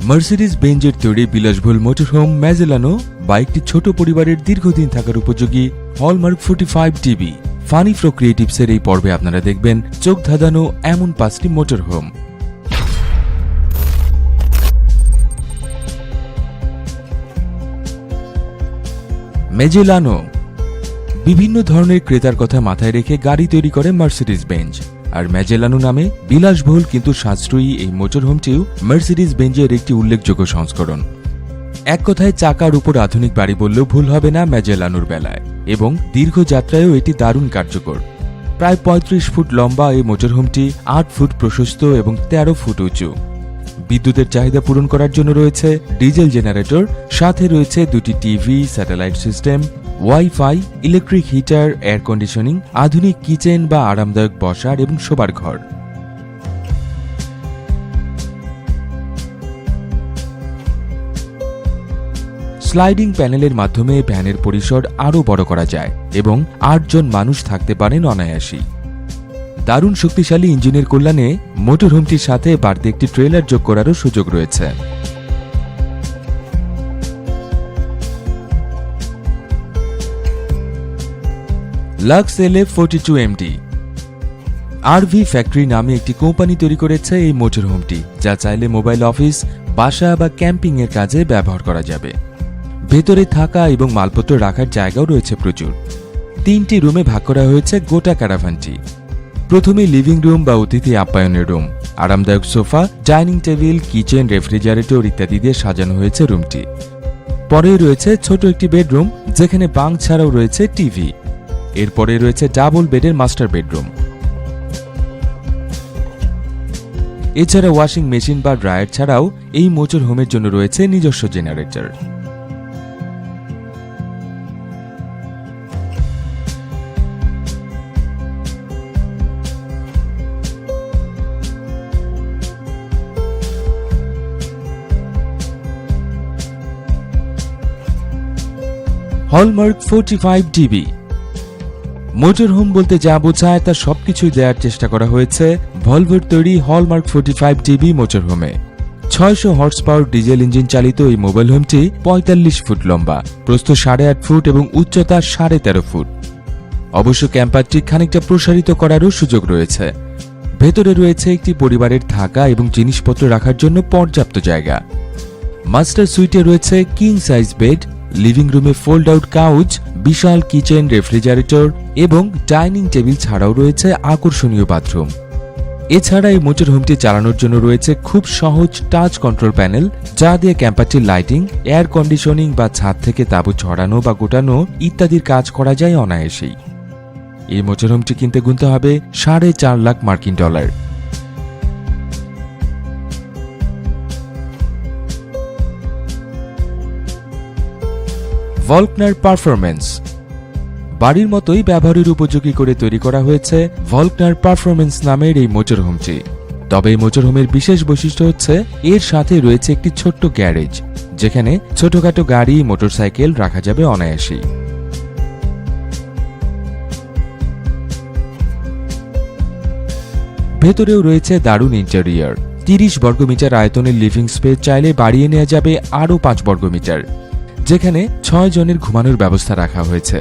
Mercedes বেঞ্জের তৈরি বিলাসবহুল মোটরহোম ম্যাজেলানো বাইকটি ছোট পরিবারের দীর্ঘদিন থাকার উপযোগী Hallmark forty five TV funny flow ক্রিয়েটিভসের এই পর্বে আপনারা দেখবেন চোখ ধাঁধানো এমন পাঁচটি মোটরহোম মেজেলানো বিভিন্ন ধরনের ক্রেতার কথা মাথায় রেখে গাড়ি তৈরি করে মার্সিডিজ বেঞ্জ আর ম্যাজেলানো নামে বিলাসবহুল কিন্তু সাশ্রয়ী এই মোটরহোমটিও মার্সিডিজ বেঞ্জের একটি উল্লেখযোগ্য সংস্করণ। এক কথায় চাকার উপর আধুনিক বাড়ি বললেও ভুল হবে না ম্যাজেলানোর বেলায় এবং দীর্ঘ যাত্রায়ও এটি দারুণ কার্যকর। প্রায় ৩৫ ফুট লম্বা এই মোটরহোমটি আট ফুট প্রশস্ত এবং ১৩ ফুট উঁচু। বিদ্যুতের চাহিদা পূরণ করার জন্য রয়েছে ডিজেল জেনারেটর, সাথে রয়েছে দুটি TV, satellite system wifi electric heater air conditioning আধুনিক কিচেন বা আরামদায়ক বসার এবং শোবার ঘর। স্লাইডিং প্যানেলের মাধ্যমে ভ্যানের পরিসর আরও বড় করা যায় এবং আটজন মানুষ থাকতে পারেন অনায়াসী। দারুণ শক্তিশালী ইঞ্জিনের কল্যাণে মোটর মোটরহোমটির সাথে বাড়তি একটি ট্রেলার যোগ করারও সুযোগ রয়েছে। Lux L forty two MD RV factory নামে একটি কোম্পানি তৈরি করেছে এই মোটরহোমটি যা চাইলে মোবাইল অফিস বাসা বা ক্যাম্পিং এর কাজে ব্যবহার করা যাবে। ভেতরে থাকা এবং মালপত্র রাখার জায়গাও রয়েছে প্রচুর। তিনটি রুমে ভাগ করা হয়েছে গোটা ক্যারাভানটি প্রথমে লিভিং রুম বা অতিথি আপ্যায়নের রুম আরামদায়ক sofa dining table kitchen refrigerator ইত্যাদি দিয়ে সাজানো হয়েছে রুমটি পরে রয়েছে ছোট একটি বেডরুম যেখানে বাং ছাড়াও রয়েছে টিভি এরপরে রয়েছে ডাবল বেডের মাস্টার বেডরুম। এছাড়া ওয়াশিং মেশিন বা ড্রায়ার ছাড়াও এই মোচর হোমের জন্য রয়েছে নিজস্ব generator. Hallmark forty five motorhome বলতে যা বোঝায় তা সবকিছুই দেওয়ার চেষ্টা করা হয়েছে ভলভোর তৈরি হলমার্ক ফোর্টি ফাইভ ডিবি মোটরহোমে ছয়শো হর্স পাওয়ার ডিজেল ইঞ্জিন চালিত এই মোবাইল হোমটি পঁয়তাল্লিশ ফুট লম্বা, প্রস্থ সাড়ে আট ফুট এবং উচ্চতা সাড়ে তেরো ফুট। অবশ্য ক্যাম্পারটি খানিকটা প্রসারিত করারও সুযোগ রয়েছে। ভেতরে রয়েছে একটি পরিবারের থাকা এবং জিনিসপত্র রাখার জন্য পর্যাপ্ত জায়গা। মাস্টার সুইটে রয়েছে কিং সাইজ বেড লিভিং রুমে ফোল্ড আউট কাউচ বিশাল কিচেন, রেফ্রিজারেটর এবং ডাইনিং টেবিল ছাড়াও রয়েছে আকর্ষণীয় বাথরুম। এছাড়া এই মোটর হোমটি চালানোর জন্য রয়েছে খুব সহজ টাচ কন্ট্রোল প্যানেল, যা দিয়ে ক্যাম্পারটির লাইটিং, এয়ার কন্ডিশনিং বা ছাদ থেকে তাঁবু ছড়ানো বা গোটানো ইত্যাদির কাজ করা যায় অনায়াসেই। এই মোটর হোমটি কিনতে গুনতে হবে সাড়ে চার লাখ মার্কিন ডলার। ভলকনার পারফরমেন্স বাড়ির মতোই ব্যবহারের উপযোগী করে তৈরি করা হয়েছে ভলকনার পারফরমেন্স নামের এই মোটরহোমটি তবে এই মোটরহোমের বিশেষ বৈশিষ্ট্য হচ্ছে, এর সাথে রয়েছে একটি ছোট্ট গ্যারেজ, যেখানে ছোটখাটো গাড়ি, মোটরসাইকেল রাখা যাবে অনায়াসেই। ভেতরেও রয়েছে দারুণ ইন্টেরিয়র তিরিশ বর্গমিটার আয়তনের লিভিং স্পেস চাইলে বাড়িয়ে নেওয়া যাবে আরও পাঁচ বর্গমিটার। যেখানে ছয় জনের ঘুমানোর ব্যবস্থা রাখা হয়েছে।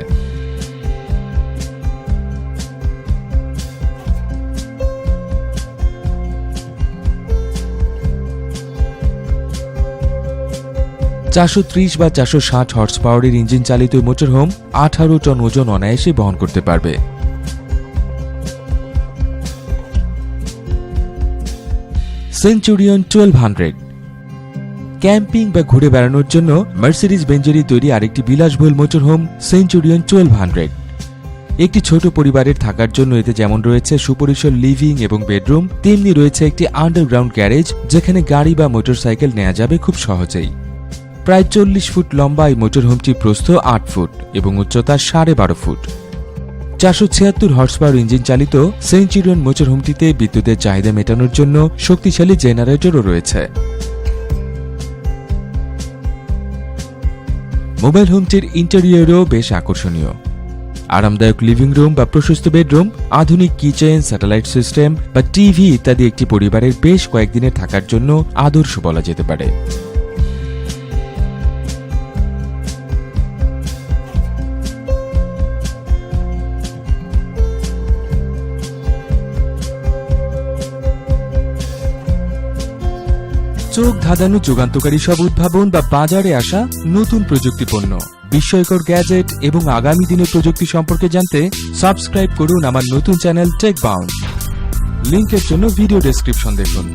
চারশো ত্রিশ বা চারশো ষাট হর্স পাওয়ারের ইঞ্জিন চালিত মোটরহোম আঠারো টন ওজন অনায়াসে বহন করতে পারবে। Centurion twelve hundred. ক্যাম্পিং বা ঘুরে বেড়ানোর জন্য মার্সিডিজ বেঞ্জেরি তৈরি আরেকটি বিলাসবহুল মোটরহোম সেঞ্চুরিয়ন টুয়েলভ হান্ড্রেড একটি ছোট পরিবারের থাকার জন্য এতে যেমন রয়েছে সুপরিসর লিভিং এবং বেডরুম তেমনি রয়েছে একটি আন্ডারগ্রাউন্ড গ্যারেজ যেখানে গাড়ি বা মোটরসাইকেল নেওয়া যাবে খুব সহজেই। প্রায় চল্লিশ ফুট লম্বা এই মোটরহোমটি প্রস্থ আট ফুট এবং উচ্চতা সাড়ে বারো ফুট। চারশো ছিয়াত্তর হর্স পাওয়ার ইঞ্জিন চালিত সেঞ্চুরিয়ন মোটরহোমটিতে বিদ্যুতের চাহিদা মেটানোর জন্য শক্তিশালী জেনারেটরও রয়েছে। মোবাইল হোমটির ইন্টেরিয়রও বেশ আকর্ষণীয়। আরামদায়ক লিভিং রুম বা প্রশস্ত বেডরুম, আধুনিক কিচেন, স্যাটেলাইট সিস্টেম বা টিভি ইত্যাদি একটি পরিবারের বেশ কয়েকদিনের থাকার জন্য আদর্শ বলা যেতে পারে। চোখ ধাঁধানো যুগান্তকারী সব উদ্ভাবন বা বাজারে আসা নতুন প্রযুক্তি পণ্য বিস্ময়কর গ্যাজেট এবং আগামী দিনের প্রযুক্তি সম্পর্কে জানতে সাবস্ক্রাইব করুন আমার নতুন চ্যানেল টেক বাউন্ড লিঙ্কের জন্য ভিডিও ডেসক্রিপশন দেখুন।